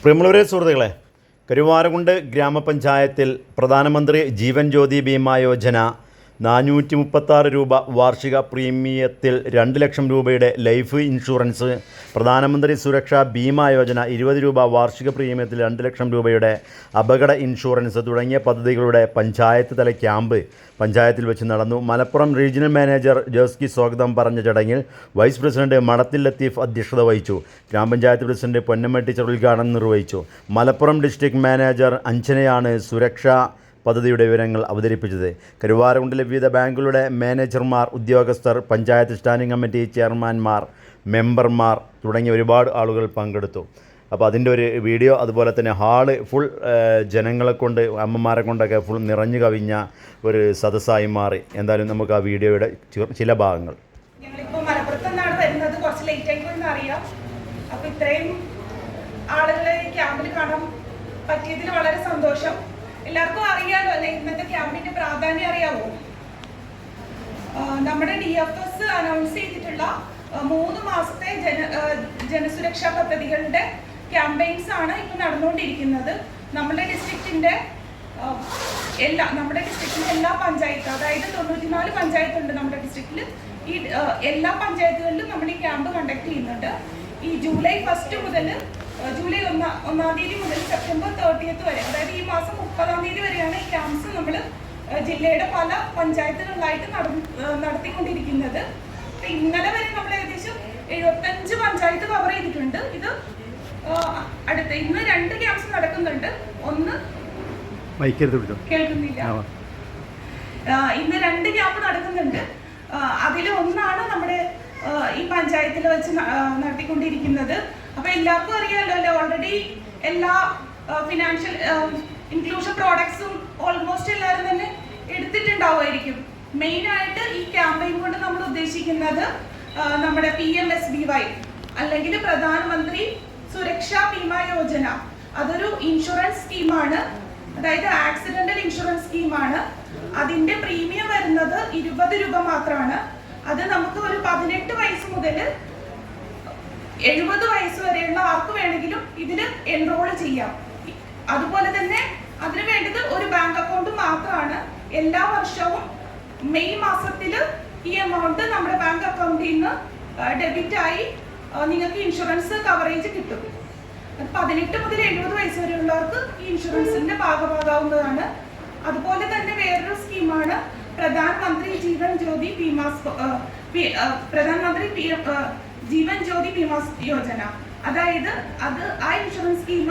പ്രിയമുള്ളവരെ സുഹൃത്തുക്കളെ കരുവാരകുണ്ട് ഗ്രാമപഞ്ചായത്തിൽ പ്രധാനമന്ത്രി ജീവൻ ജ്യോതി ബീമാ യോജന നാനൂറ്റി മുപ്പത്താറ് രൂപ വാർഷിക പ്രീമിയത്തിൽ രണ്ട് ലക്ഷം രൂപയുടെ ലൈഫ് ഇൻഷുറൻസ്. പ്രധാനമന്ത്രി സുരക്ഷാ ബീമാ യോജന ഇരുപത് രൂപ വാർഷിക പ്രീമിയത്തിൽ രണ്ട് ലക്ഷം രൂപയുടെ അപകട ഇൻഷുറൻസ് തുടങ്ങിയ പദ്ധതികളുടെ പഞ്ചായത്ത് തല ക്യാമ്പ് പഞ്ചായത്തിൽ വെച്ച് നടന്നു. മലപ്പുറം റീജിയണൽ മാനേജർ ജോസ്കി സ്വാഗതം പറഞ്ഞ ചടങ്ങിൽ വൈസ് പ്രസിഡന്റ് മടത്തിൽ ലത്തീഫ് അധ്യക്ഷത വഹിച്ചു. ഗ്രാമപഞ്ചായത്ത് പ്രസിഡന്റ് പൊന്നമ്മ ടീച്ചർ ഉദ്ഘാടനം നിർവഹിച്ചു. മലപ്പുറം ഡിസ്ട്രിക്ട് മാനേജർ അഞ്ജനയാണ് സുരക്ഷാ പദ്ധതിയുടെ വിവരങ്ങൾ അവതരിപ്പിച്ചത്. കരുവാരകുണ്ടിലെ വിവിധ ബാങ്കുകളുടെ മാനേജർമാർ ഉദ്യോഗസ്ഥർ പഞ്ചായത്ത് സ്റ്റാൻഡിംഗ് കമ്മിറ്റി ചെയർമാൻമാർ മെമ്പർമാർ തുടങ്ങിയ ഒരുപാട് ആളുകൾ പങ്കെടുത്തു. അപ്പോൾ അതിന്റെ ഒരു വീഡിയോ അതുപോലെ തന്നെ ഹാൾ ഫുൾ ജനങ്ങളെ കൊണ്ട് അമ്മമാരെ കൊണ്ടൊക്കെ ഫുൾ നിറഞ്ഞു കവിഞ്ഞ ഒരു സദസ്സായി മാറി. എന്തായാലും നമുക്ക് ആ വീഡിയോയുടെ ചില ഭാഗങ്ങൾ. കുറച്ച് ലേറ്റ് ആയി പോയെന്ന് അറിയാം. അപ്പൊ ഇത്രയും ആളുകളെ ക്യാമ്പിൽ കാണാൻ പറ്റിയതിൽ വളരെ സന്തോഷം. എല്ലാവർക്കും അറിയാലോ അല്ലെ? ഇന്നത്തെ ക്യാമ്പിന്റെ പ്രാധാന്യം അറിയാമോ നമ്മുടെ ഡി എഫ് എസ് അനൗൺസ് ചെയ്തിട്ടുള്ള മൂന്ന് മാസത്തെ ജന ജനസുരക്ഷാ പദ്ധതികളുടെ ക്യാമ്പയിൻസ് ആണ് ഇപ്പൊ നടന്നുകൊണ്ടിരിക്കുന്നത്. നമ്മുടെ ഡിസ്ട്രിക്റ്റിന്റെ എല്ലാ നമ്മുടെ ഡിസ്ട്രിക്റ്റിന്റെ എല്ലാ പഞ്ചായത്ത് അതായത് തൊണ്ണൂറ്റിനാല് പഞ്ചായത്തുണ്ട് നമ്മുടെ ഡിസ്ട്രിക്റ്റിൽ ഈ എല്ലാ പഞ്ചായത്തുകളിലും നമ്മൾ ഈ ക്യാമ്പ് കണ്ടക്ട് ചെയ്യുന്നുണ്ട്. ഈ ജൂലൈ ഫസ്റ്റ് മുതൽ ജൂലൈ ഒന്നാ ഒന്നാം തീയതി മുതൽ സെപ്റ്റംബർ തേർട്ടിയത്ത് വരെ അതായത് ഈ മാസം മുപ്പതാം തീയതി വരെയാണ് ഈ ക്യാമ്പ്സ് നമ്മൾ ജില്ലയുടെ പല പഞ്ചായത്തുകളിലായിട്ട് നടത്തിക്കൊണ്ടിരിക്കുന്നത്. ഇന്നലെ വരെ നമ്മൾ ഏകദേശം എഴുപത്തഞ്ച് പഞ്ചായത്ത് കവർ ചെയ്തിട്ടുണ്ട്. ഇത് അടുത്ത ഇന്ന് രണ്ട് ക്യാമ്പ്സ് നടക്കുന്നുണ്ട്. ഒന്ന് കേൾക്കുന്നില്ല. ഇന്ന് രണ്ട് ക്യാമ്പ് നടക്കുന്നുണ്ട്. അതിൽ ഒന്നാണ് നമ്മുടെ ഈ പഞ്ചായത്തിൽ വെച്ച് നടത്തിക്കൊണ്ടിരിക്കുന്നത്. അപ്പൊ എല്ലാവർക്കും അറിയാമല്ലോ അല്ലെ? ഓൾറെഡി എല്ലാ ഫിനാൻഷ്യൽ ഇൻക്ലൂഷൻ പ്രോഡക്ട്സും ഓൾമോസ്റ്റ് എല്ലാവരും തന്നെ എടുത്തിട്ടുണ്ടാവുമായിരിക്കും. മെയിൻ ആയിട്ട് ഈ ക്യാമ്പയിൻ കൊണ്ട് നമ്മൾ ഉദ്ദേശിക്കുന്നത് നമ്മുടെ P M S B Y അല്ലെങ്കിൽ പ്രധാനമന്ത്രി സുരക്ഷാ ബീമാ യോജന. അതൊരു ഇൻഷുറൻസ് സ്കീമാണ് അതായത് ആക്സിഡന്റൽ ഇൻഷുറൻസ് സ്കീമാണ് അതിന്റെ പ്രീമിയം വരുന്നത് ഇരുപത് രൂപ മാത്രമാണ്. അത് നമുക്ക് ഒരു പതിനെട്ട് വയസ്സ് മുതൽ എഴുപത് വയസ്സ് വരെയുള്ള ആർക്ക് വേണമെങ്കിലും ഇതിൽ എൻറോൾ ചെയ്യാം. അതുപോലെ തന്നെ അതിന് വേണ്ടത് ഒരു ബാങ്ക് അക്കൗണ്ട് മാത്രമാണ്. എല്ലാ വർഷവും മെയ് മാസത്തിൽ ഈ എമൗണ്ട് നമ്മുടെ ബാങ്ക് അക്കൗണ്ടിൽ നിന്ന് ഡെബിറ്റ് ആയി നിങ്ങൾക്ക് ഇൻഷുറൻസ് കവറേജ് കിട്ടും. പതിനെട്ട് മുതൽ എഴുപത് വയസ്സ് വരെയുള്ളവർക്ക് ഈ ഇൻഷുറൻസിന്റെ ഭാഗമാകാവുന്നതാണ്. അതുപോലെ തന്നെ വേറൊരു സ്കീമാണ് പ്രധാനമന്ത്രി ജീവൻ ജ്യോതി ബീമാ പ്രധാനമന്ത്രി ജീവൻ ജ്യോതി ബീമാ യോജന. അതായത് അത് ആ ഇൻഷുറൻസ് സ്കീം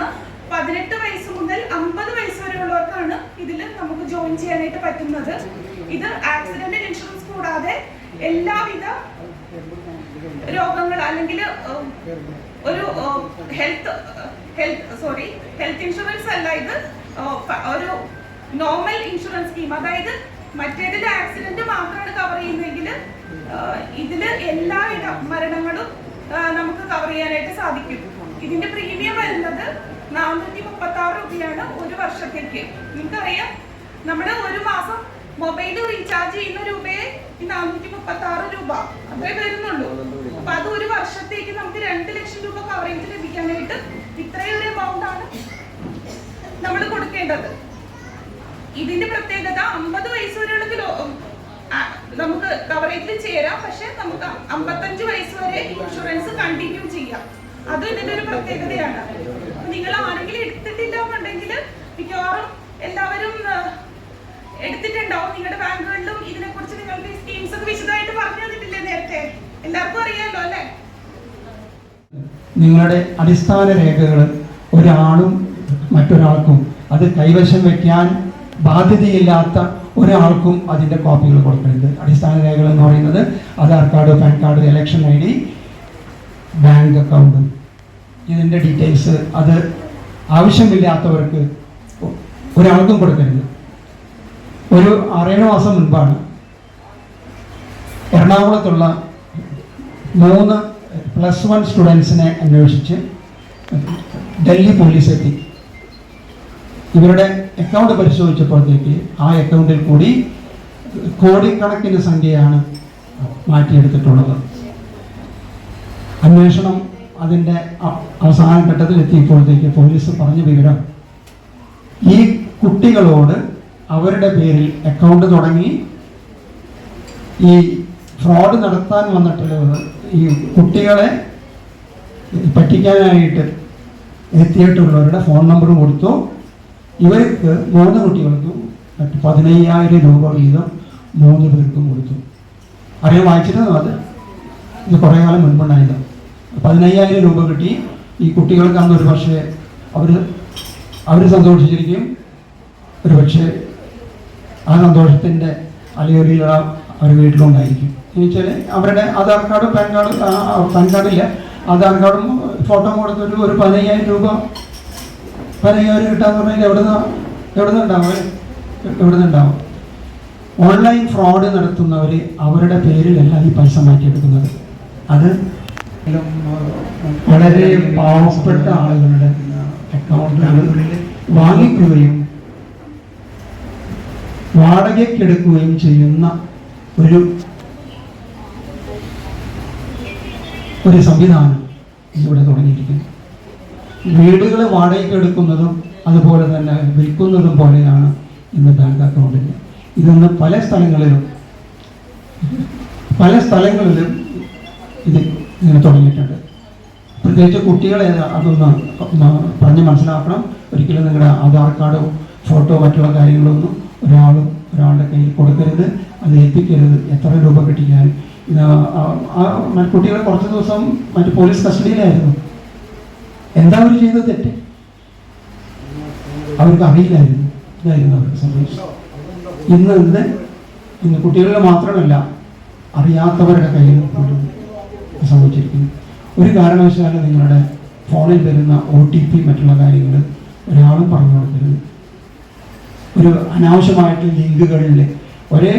പതിനെട്ട് വയസ്സ് മുതൽ അമ്പത് വയസ്സ് വരെ വരെയുള്ളവർക്കാണ് ഇതിൽ നമുക്ക് ജോയിൻ ചെയ്യാനായിട്ട് പറ്റുന്നത്. ഇത് ആക്സിഡന്റൽ ഇൻഷുറൻസ് കൂടാതെ എല്ലാവിധ രോഗങ്ങൾ അല്ലെങ്കിൽ ഒരു health health sorry health insurance അല്ല ഇത് ഒരു നോർമൽ ഇൻഷുറൻസ് സ്കീം. അതായത് മറ്റേതിൽ ആക്സിഡന്റ് മാത്രമാണ് കവർ ചെയ്യുന്നതെങ്കിൽ ഇതിൽ എല്ലാവിധ മരണങ്ങളും നമുക്ക് കവർ ചെയ്യാനായിട്ട് സാധിക്കും. ഇതിന്റെ പ്രീമിയം വരുന്നത് നാനൂറ്റി മുപ്പത്തി ആറ് രൂപയാണ് ഒരു വർഷത്തേക്ക്. നിങ്ങൾക്കറിയാം നമ്മുടെ ഒരു മാസം മൊബൈൽ റീചാർജ് ചെയ്യുന്ന രൂപയെ നാനൂറ്റി മുപ്പത്തി ആറ് രൂപ അത്രേ വരുന്നുള്ളൂ. അപ്പൊ അത് ഒരു വർഷത്തേക്ക് നമുക്ക് രണ്ട് ലക്ഷം രൂപ കവറേജ് ലഭിക്കാനായിട്ട് ഇത്രയൊരു എമൗണ്ട് ആണ് നമ്മൾ കൊടുക്കേണ്ടത്. ഇതിന്റെ പ്രത്യേകത അമ്പത് വയസ്സ് വരെയുള്ള നമുക്ക് കവറേജിൽ ചേരാം. പക്ഷെ നമുക്ക് അമ്പത്തഞ്ച് വയസ്സ് വരെ ഇൻഷുറൻസ് കണ്ടിന്യൂ ചെയ്യാം. അത് ഇതിന്റെ ഒരു പ്രത്യേകതയാണ്. നിങ്ങൾ ആരെങ്കിലും എടുത്തിട്ടില്ല എന്നുണ്ടെങ്കിൽ മിക്കവാറും എല്ലാവരും എടുത്തിട്ടുണ്ടാവും. നിങ്ങളുടെ ബാങ്കുകളിലും ഇതിനെ കുറിച്ച് നിങ്ങൾക്ക് സ്കീംസ് ഒക്കെ വിശദമായിട്ട് പറഞ്ഞു തന്നിട്ടില്ലേ നേരത്തെ? എല്ലാവർക്കും അറിയാമല്ലോ അല്ലെ? നിങ്ങളുടെ അടിസ്ഥാന രേഖകൾ ഒരാളും മറ്റൊരാൾക്കും അത് കൈവശം വെക്കാൻ ബാധ്യതയില്ലാത്ത ഒരാൾക്കും അതിന്റെ കോപ്പികൾ കൊടുക്കരുത്. അടിസ്ഥാന രേഖകൾ എന്ന് പറയുന്നത് Aadhaar card PAN card election I D bank account ഇതിന്റെ ഡീറ്റെയിൽസ് അത് ആവശ്യമില്ലാത്തവർക്ക് ഒരാൾക്കും കൊടുക്കരുത്. ഒരു ആറേഴ് മാസം മുൻപാണ് എറണാകുളത്തുള്ള മൂന്ന് പ്ലസ് വൺ സ്റ്റുഡൻസിനെ അന്വേഷിച്ച് ഡൽഹി പോലീസ് എത്തി. ഇവരുടെ അക്കൗണ്ട് പരിശോധിച്ചപ്പോഴത്തേക്ക് ആ അക്കൗണ്ടിൽ കൂടി കോടിക്കണക്കിന് സംഖ്യയാണ് മാറ്റിയെടുത്തിട്ടുള്ളത്. അന്വേഷണം അതിന്റെ അവസാന ഘട്ടത്തിൽ എത്തിയപ്പോഴത്തേക്ക് പോലീസ് പറഞ്ഞ വിവരം ഈ കുട്ടികളോട് അവരുടെ പേരിൽ അക്കൗണ്ട് തുടങ്ങി ഈ ഫ്രോഡ് നടത്താൻ വന്നിട്ടുള്ളത് ഈ കുട്ടികളെ പറ്റിക്കാനായിട്ട് എത്തിയിട്ടുള്ളവരുടെ ഫോൺ നമ്പർ കൊടുത്തു. ഇവർക്ക് മൂന്ന് കുട്ടികൾക്കും മറ്റ് പതിനയ്യായിരം രൂപ വീതം മൂന്ന് പേർക്കും കൊടുത്തു. അറിയാൻ വായിച്ചിരുന്നു അത്? ഇത് കുറേ കാലം മുൻപുണ്ടായത്. പതിനയ്യായിരം രൂപ കിട്ടി. ഈ കുട്ടികൾക്ക് അന്ന് ഒരു പക്ഷേ അവർ അവർ സന്തോഷിച്ചിരിക്കും. ഒരു പക്ഷേ ആ സന്തോഷത്തിന്റെ അലയൊലിയിൽ അവർ വീട്ടിലുണ്ടായിരിക്കും. എന്ന് വെച്ചാൽ അവരുടെ ആധാർ കാർഡും പാൻ കാർഡ് പാൻ കാർഡില്ല. ആധാർ കാർഡും ഫോട്ടോ കൊടുത്തൊരു ഒരു പതിനയ്യായിരം രൂപ പതിനയ്യായിരം കിട്ടാന്ന് പറഞ്ഞാൽ എവിടെ നിന്ന് എവിടെ നിന്നുണ്ടാവും എവിടെ നിന്നുണ്ടാവും ഓൺലൈൻ ഫ്രോഡ് നടത്തുന്നവർ അവരുടെ പേരിലല്ല ഈ പൈസ മാറ്റിയെടുക്കുന്നത്. അത് വളരെ പാവപ്പെട്ട ആളുകളുടെ അക്കൗണ്ടുകളിൽ വാങ്ങിക്കുകയും വാടകയ്ക്കെടുക്കുകയും ചെയ്യുന്ന ഒരു ഒരു സംവിധാനം ഇവിടെ തുടങ്ങിയിരിക്കുന്നു. വീടുകൾ വാടകയ്ക്ക് എടുക്കുന്നതും അതുപോലെ തന്നെ വിൽക്കുന്നതും പോലെയാണ് ഇന്ന് ബാങ്ക് അക്കൗണ്ടിൽ. ഇതൊന്ന് പല സ്ഥലങ്ങളിലും പല സ്ഥലങ്ങളിലും ഇത് ഇങ്ങനെ തുടങ്ങിയിട്ടുണ്ട്. പ്രത്യേകിച്ച് കുട്ടികളെ അതൊന്ന് പറഞ്ഞ് മനസ്സിലാക്കണം. ഒരിക്കലും നിങ്ങളുടെ ആധാർ കാർഡോ ഫോട്ടോ മറ്റുള്ള കാര്യങ്ങളൊന്നും ഒരാളും ഒരാളുടെ കയ്യിൽ കൊടുക്കരുത്. അത് ഏൽപ്പിക്കരുത്. എത്ര രൂപ കിട്ടിയാലും. കുട്ടികളെ കുറച്ച് ദിവസം മറ്റു പോലീസ് കസ്റ്റഡിയിലായിരുന്നു. എന്താ അവർ ചെയ്തത് തെറ്റ്? അവർക്ക് അറിയില്ലായിരുന്നു. ഇതായിരുന്നു അവർക്ക് സംഭവിച്ചത് ഇന്ന് ഇന്ന് ഇന്ന് കുട്ടികളുടെ മാത്രമല്ല അറിയാത്തവരുടെ കയ്യിൽ സംഭവിച്ചിരിക്കുന്നു. ഒരു കാരണവശാലും നിങ്ങളുടെ ഫോണിൽ വരുന്ന ഒ ടി പി മറ്റുള്ള കാര്യങ്ങൾ ഒരാളും പറഞ്ഞു കൊടുക്കരുത്. ഒരു അനാവശ്യമായിട്ട് ലിങ്കുകളിൽ ഒരേ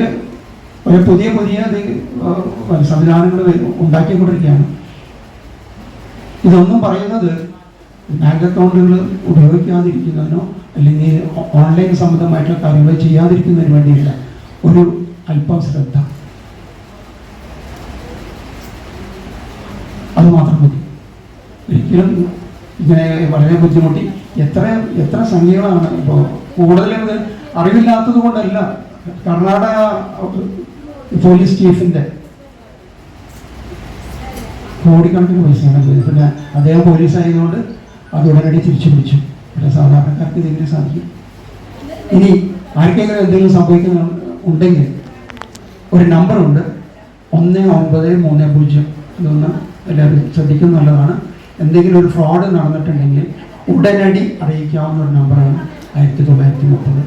ഒരു പുതിയ പുതിയ സംവിധാനങ്ങൾ ഉണ്ടാക്കിക്കൊണ്ടിരിക്കുകയാണ്. ഇതൊന്നും പറയുന്നത് ബാങ്ക് അക്കൗണ്ടുകൾ ഉപയോഗിക്കാതിരിക്കുന്നതിനോ അല്ലെങ്കിൽ ഓൺലൈൻ സംബന്ധമായിട്ടുള്ള കാര്യങ്ങൾ ചെയ്യാതിരിക്കുന്നതിന് വേണ്ടിയില്ല ഒരു അല്പം ശ്രദ്ധ. അത് മാത്രം മതി. ഒരിക്കലും ഇങ്ങനെ വളരെ ബുദ്ധിമുട്ടി. എത്ര എത്ര സംഖ്യകളാണ് ഇപ്പോൾ കൂടുതലും അറിവില്ലാത്തത് കൊണ്ടല്ല. കർണാടക പോലീസ് ചീഫിന്റെ കോടിക്കണക്കിന് പൈസയാണ്. പിന്നെ അദ്ദേഹം പോലീസ് ആയതുകൊണ്ട് അത് ഉടനടി തിരിച്ചു പിടിച്ചു. പക്ഷേ സാധാരണക്കാർക്ക് ഇതെങ്ങനെ സാധിക്കും? ഇനി ആർക്കെങ്കിലും എന്തെങ്കിലും സംഭവിക്കുന്ന ഉണ്ടെങ്കിൽ ഒരു നമ്പറുണ്ട് ഒന്ന് ഒമ്പത് മൂന്ന് പൂജ്യം. ഇതൊന്ന് എല്ലാവരും ശ്രദ്ധിക്കുന്ന നല്ലതാണ്. എന്തെങ്കിലും ഒരു ഫ്രോഡ് നടന്നിട്ടുണ്ടെങ്കിൽ ഉടനടി അറിയിക്കാവുന്ന ഒരു നമ്പറാണ് ആയിരത്തി തൊള്ളായിരത്തി മുപ്പത്.